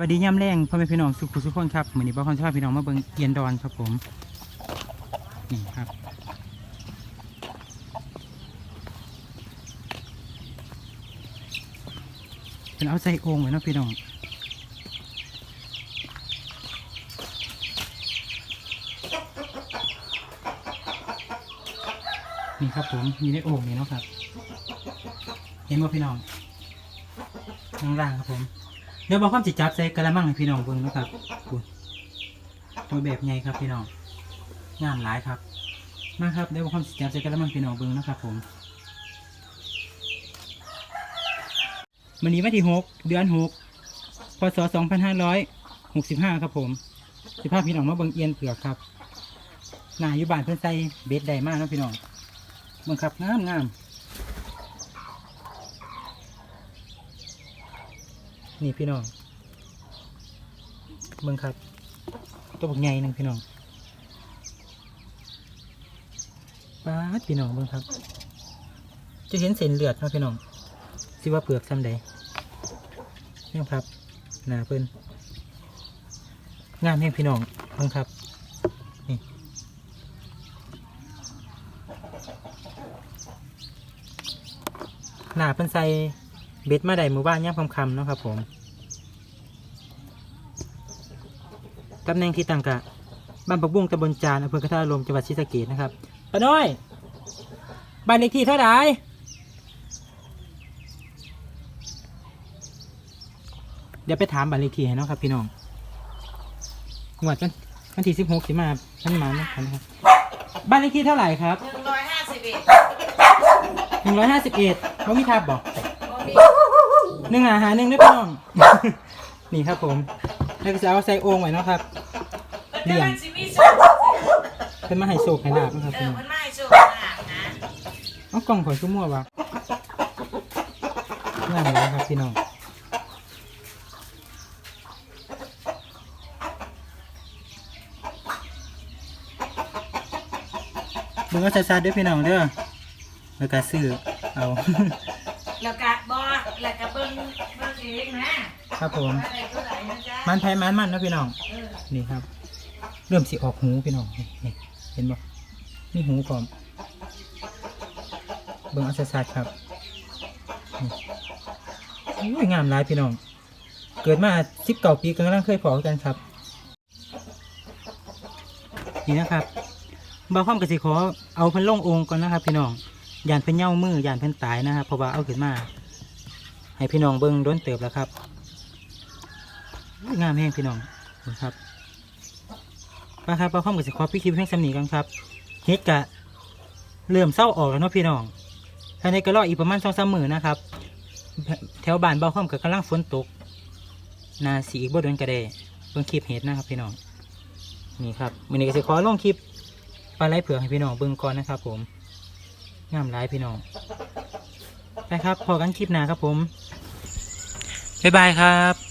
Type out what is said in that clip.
วัสดีย่ำแรงพ่อแม่พี่น้องสุขุสุขคนครับเหมือนนี้บ้าคนชอบพี่น้องมาเบิ่งเอียนดอนครับผมนี่ครับเป็นเอาใส่โอ่งไว้เนะพี่น้องนี่ครับผมมีในโอ่งนี่เนาะครับ เห็นว่าพี่น้องข้างล่างครับผม เดี๋ยวบอกความจิจับใส่กระมังให้พี่น้องเบิ่งนะครับคุณตัวแบบไงครับพี่น้องงามหลายครับมาครับเดี๋ยวบอกความจิจับใส่กระมังพี่น้องเบิ่งนะครับ ผมวันนี้วันที่หกเดือนหกพศสองพันห้าร้อยหกสิบห้าครับผมสิพาพพี่น้องมาเบิ่งเอียนเผือกครับนายู่บ้านเพื่อนใส่เบ็ดใดมากนะพี่น้องเบิ่งครับงามงาม นี่พี่น้องเบิ่งครับ ตัวบักใหญ่หนึ่งพี่น้องป้าพี่น้องเบิ่งครับ จะเห็นเส้นเลือดนะพี่น้องสิว่าเปลือกซ้ำใดนี่ครับหนาเพิ่นงามแห่งพี่น้องเบิ่งครับนี่หนาเพิ่นใส่ เบ็ดมาได้หมู่บ้านย่ำคำคำๆเนาะครับผมตำแหน่งที่ตั้งกะบ้านปักบุ้งตำบลจานอำเภอกระทะลมจังหวัดศรีสะเกษนะครับป้าน้อย บ้านเลขที่เท่าไหร่เดี๋ยวไปถามบ้านเลขที่ให้เนาะครับพี่น้องงวดวันวันที่สิบหกสิมาท่านมาเนาะครับบ้านเลขที่เท่าไหร่ครับหนึ่งร้อยห้าสิบเอ็ดหนึ่งร้อยห้าสิบเอ็ดเขามีทับบอกมี หนึ่งอาหารหนึ่งด้วยพี่น้อง นี่ครับผมแล้วก็จะเอาใส่โอ่งไว้เนาะครับมันจะมันสิมีโชคเป็นมาให้โศกให้ลาบนะครับเอพี่อน้องมันไม่โชคนะนะเอากล่องข่อยชุ่มมั่ววะง่ายเลยครับพี่น้องเบิ่งเอาซาๆด้วยพี่น้องเด้อแล้วก็ซื้อเอา แล้วก็บอ แล้วก็เบิ้งเบิ้งเองนะครับผมอะไรก็ได้นะจ๊ะมันแพ้มันมันเนาะพี่น้อง เออนี่นี่ครับ เริ่มสิออกหูพี่น้องนี่นี่เห็นบ่มีหูพร้อมเบิ่งเอาสัดๆครับนี่อุ้ยงามหลายพี่น้อง เกิดมาสิบเก่าปีกำลังเคยพอกันครับ นี่นะครับบางความกสิขอเอาเพิ่นลงองค์ก่อนนะครับ พี่น้องยานเพิ่นเย่ามือยานเพิ่นตายนะครับเพราะว่าเอาขึ้นมา ให้พี่น้องเบิ่งโดนเติบแล้วครับงามแห้งพี่น้องนะครับมาครับเราข้อมูลสิขอพี่คิดเพียงสำนีกันครับเฮ็ดกะเริ่มเศร้าออกแล้วเนาะพี่น้องภายในกระรอกอีกประมาณสองสามหมื่นนะครับ แถวบ้านเบาข้อมกับกำลังฝนตกนาสีอีกบ่โดนกระเดเบิ่งคลิปเฮ็ดนะครับพี่น้องนี่ครับมือนี้ก็สิขอลงคลิปปลาไหลเผือกให้พี่น้องเบิ่งก่อนนะครับ ผมงามหลายพี่น้อง ไปครับพอกันคลิปหน้าครับผม บ๊ายบายครับ